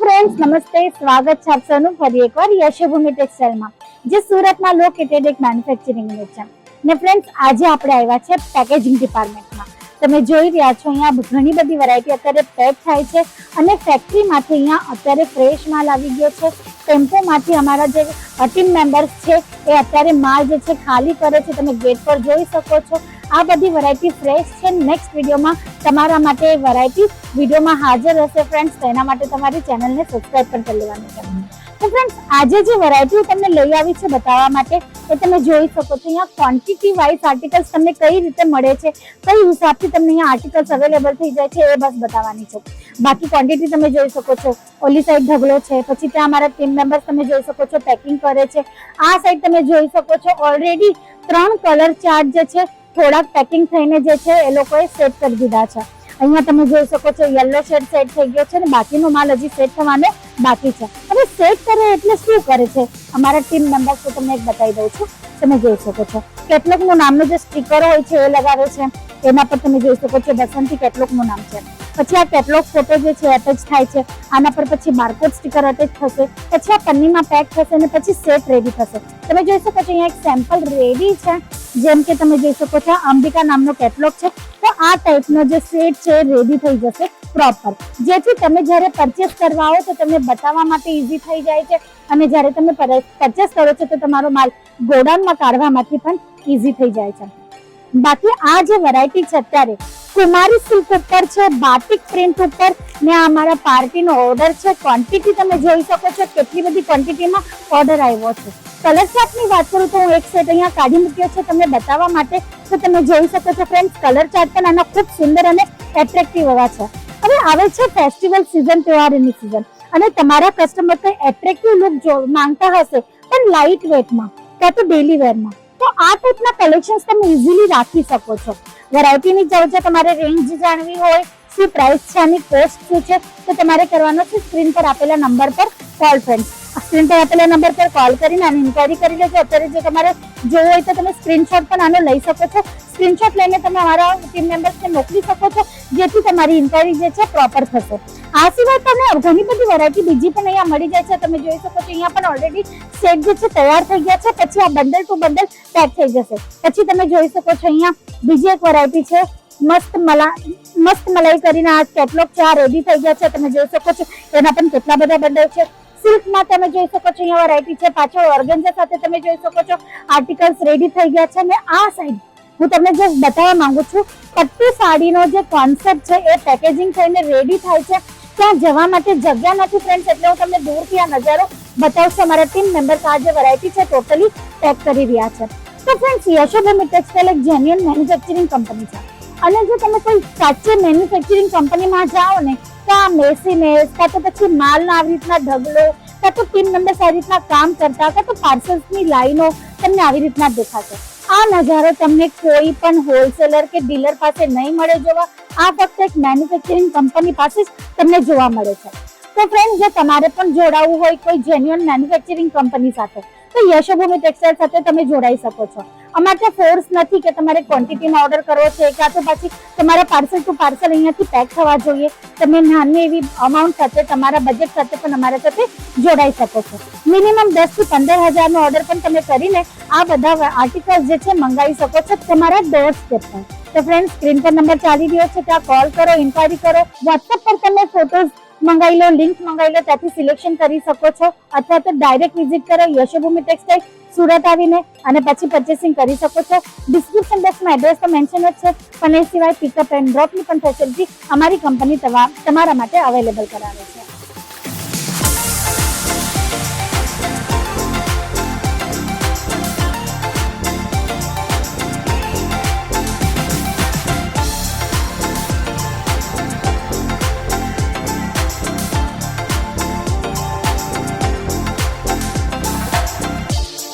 Friends નમસ્તે, સ્વાગત છે આપ સૌનું ફરી એકવાર યશભૂમિ ટેક્સટાઇલમાં, જે સુરતમાં લોકેટેડ એક મેન્યુફેક્ચરિંગ યુનિટ છે. ને ફ્રેન્ડ્સ આજે આપણે આવ્યા છે પેકેજિંગ ડિપાર્ટમેન્ટમાં તમે જોઈ રહ્યા છો, અહીંયા ઘણી બધી વેરાયટી અત્યારે પેક થાય છે અને ફેક્ટરીમાંથી અહીંયા અત્યારે ફ્રેશ માલ આવી ગયો છે. ટેમ્પોમાંથી અમારા જે ટીમ મેમ્બર્સ છે, એ અત્યારે માલ જે છે ખાલી કરે છે, તમે ગેટ પર જોઈ શકો છો. આ બધી વેરાયટી ફ્રેશ છે. નેક્સ્ટ વિડીયોમાં તમારા માટે વેરાયટી વિડીયોમાં હાજર રહેશે ફ્રેન્ડ્સ તેના માટે તમારી ચેનલને સબસ્ક્રાઇબ પણ કરી લેવાની છે. તો ફ્રેન્ડ્સ આજે જે વેરાયટી તમને લઈ આવી છે બતાવવા માટે, એ તમે જોઈ શકો છો. અહીંયા ક્વોન્ટિટી વાઇઝ આર્ટિકલ્સ તમને કઈ રીતે મળે છે, કઈ હિસાબથી તમને અહીંયા આર્ટિકલ્સ અવેલેબલ થઈ જાય છે, એ બસ બતાવવાની છે. બાકી ક્વોન્ટિટી તમે જોઈ શકો છો. ઓલી સાઈડ ઢગલો છે, પછી ત્યાં અમારા ટીમ મેમ્બર્સ તમે જોઈ શકો છો પેકિંગ કરે છે. આ સાઈડ તમે જોઈ શકો છો. ઓલરેડી ત્રણ કલર ચાર્ટ જે છે થોડાક પેકિંગ થઈને જે છે એ લોકોએ સેટ કરી દીધા છે. અહીંયા તમે જોઈ શકો છો યલો શેડ સેટ થઈ ગયો છે ને બાકીનો માલ હજી સેટ થવાનો બાકી છે. હવે સેટ કરે એટલે શું કરે છે? અમારા ટીમ મેમ્બર્સ તો તમને એક બતાવી દઉં છું. તમે જોઈ શકો છો. કેટલોકનું નામનું જે સ્ટીકર હોય છે એ લગાવે છે. એના પર તમે જોઈ શકો છો બસંતી કેટલોકનું નામ છે. પછી આ કેટલોક ફોટો જે છે એટેચ થાય છે. આના પર પછી બારકોડ સ્ટીકર અટેચ થશે. પછી આ પન્નીમાં પેક થશે અને પછી સેટ રેડી થશે. તમે જોઈ શકો છો અહીંયા એક સેમ્પલ રેડી છે. જેમ કે તમે જોઈ શકો છો, અંબિકા નામનો કેટલોગ છે. તો આ ટાઈપનો જે સેટ છે રેડી થઈ જશે પ્રોપર જેથી તમે જ્યારે પરચેસ કરવા આવો તો તમને બતાવવા માટે ઈઝી થઈ જાય છે. અને જ્યારે તમે પરચેસ કરો છો તો તમારો માલ ગોડાઉનમાં કાઢવામાંથી પણ ઇઝી થઈ જાય છે. બાકી આ જે વેરાયટી છે અત્યારે કુમારી સિલ્ક ઉપર છે બાટિક પ્રિન્ટ ઉપર ને આ અમારા પાર્ટીનો ઓર્ડર છે. ક્વોન્ટિટી તમે જોઈ શકો છો કેટલી બધી ક્વોન્ટિટીમાં ઓર્ડર આવ્યો છે. કલર ચાર્ટની વાત કરું તો હું એક સેટ અહીંયા કાઢી મૂક્યો છે તમને બતાવવા માટે. તો તમે જોઈ શકો છો ફ્રેન્ડ્સ કલર ચાર્ટ પણ આના ખૂબ સુંદર અને એટ્રેક્ટિવ એવા છે. હવે આવે છે ફેસ્ટિવલ સિઝન તહેવારની સિઝન અને તમારા કસ્ટમર કોઈ એટ્રેક્ટિવ લુક માંગતા હશે, પણ લાઇટ વેટમાં કાં તો ડેલી વેરમાં તો આ ટાઈપના કલેક્શન્સ તમે ઇઝીલી રાખી શકો છો. વેરાયટીની છે, તમારે રેન્જ જાણવી હોય, શું પ્રાઇસ છે આની કોસ્ટ શું છે, તો તમારે કરવાનો છે સ્ક્રીન પર આપેલા નંબર પર કોલ ફ્રેન્ડ્સ સ્ક્રીન પર આપેલા નંબર પર કોલ કરીને આની ઇન્ક્વાયરી કરી લેજો. અત્યારે જો તમારે જોવું હોય તો તમે સ્ક્રીનશોટ પણ આનો લઈ શકો છો. સ્ક્રીનશોટ લઈને તમે અમારા ટીમ મેમ્બર્સને મોકલી શકો છો, જેથી તમારી ઇન્ક્વાયરી જે છે પ્રોપર થશે. આ સિવાય તમને ઘણી બધી વેરાયટી બીજી પણ અહીંયા મળી જાય છે. તમે જોઈ શકો છો, અહીંયા પણ ઓલરેડી સેટ જે છે તૈયાર થઈ ગયા છે. પછી આ બંડલ ટુ બંડલ પેક થઈ જશે. પછી તમે જોઈ શકો છો અહીંયા બીજી એક વેરાયટી છે, મસ્ત મલા, મસ્ત મલાઈ કરીને આ કેટલોગ છે આ રેડી થઈ ગયા છે. તમે જોઈ શકો છો, એના પણ કેટલા બધા બંડલ છે. સિલ્કમાં તમે જોઈ શકો છો, અહીંયા વેરાયટી છે, પાછળ ઓર્ગેન્ઝા સાથે તમે જોઈ શકો છો આર્ટિકલ્સ રેડી થઈ ગયા છે અને આ સાઈડ હું તમને જસ્ટ બતાવવા માંગુ છું, પટ્ટુ સાડીનો જે કોન્સેપ્ટ છે, એ પેકેજિંગ થઈને રેડી થાય છે. ત્યાં જવા માટે જગ્યા નથી ફ્રેન્ડ્સ એટલે હું તમને દૂરથી આ નજારો બતાવશું. અમારા ટીમ મેમ્બર્સ આ જે વેરાયટી છે ટોટલી પેક કરી રહ્યા છે. તો ફ્રેન્ડ્સ યશોભૂમિ ટેક્સટાઇલ એક જેન્યુઅન મેન્યુફેક્ચરિંગ કંપની છે. અને જો તમે કોઈ સાચી મેન્યુફેક્ચરિંગ કંપનીમાં જાઓ ને તો આ મેસીનેસ કાં તો પછી માલના આવી રીતના ઢગલો કાં તો ટીમ મેમ્બર્સ આવી રીતના કામ કરતા કાં તો પાર્સલ્સની લાઈનો તમને આવી રીતના દેખાશે આ નજારો તમને કોઈ પણ હોલસેલર કે ડીલર પાસે નહીં મળે જોવા આ ફક્ત એક મેન્યુફેક્ચરિંગ કંપની પાસે જ તમને જોવા મળે છે તો ફ્રેન્ડ જો તમારે પણ જોડાવવું હોય કોઈ જેન્યુઅન મેન્યુફેક્ચરિંગ કંપની સાથે તો યશોભૂમિ ટેક્સટાઇલ સાથે તમે જોડાઈ શકો છો અમારે ત્યાં ફોર્સ નથી કે તમારે ક્વોન્ટિટીમાં ઓર્ડર કરવો છે, કાં તો પછી તમારા પાર્સલ ટુ પાર્સલ અહીંયાથી પેક થવા જોઈએ. તમે નાની એવી અમાઉન્ટ સાથે, તમારા બજેટ સાથે પણ અમારા સાથે જોડાઈ શકો છો. મિનિમમ દસથી પંદર હજારનો ઓર્ડર પણ તમે કરીને આ બધા આર્ટિકલ્સ જે છે મંગાવી શકો છો તમારા ડોર સ્ટેપ પર. તો ફ્રેન્ડ સ્ક્રીન પર નંબર ચાલી રહ્યો છે, ત્યાં કોલ કરો ઇન્ક્વાયરી કરો. વોટ્સઅપ પર તમે ફોટોઝ મંગાવી લો લિંક મંગાવી લો, ત્યાંથી સિલેક્શન કરી શકો છો. અથવા તો ડાયરેક્ટ વિઝિટ કરો, યશોભૂમિ ટેક્સટાઇલ સુરત આવીને અને પછી પરચેસિંગ કરી શકો છો. ડિસ્ક્રિપ્શન બોક્સમાં એડ્રેસ તો મેન્શન જ છે, પણ એ સિવાય પિકઅપ એન્ડ ડ્રોપની પણ ફેસિલિટી અમારી કંપની તમારા માટે અવેલેબલ કરાવે છે.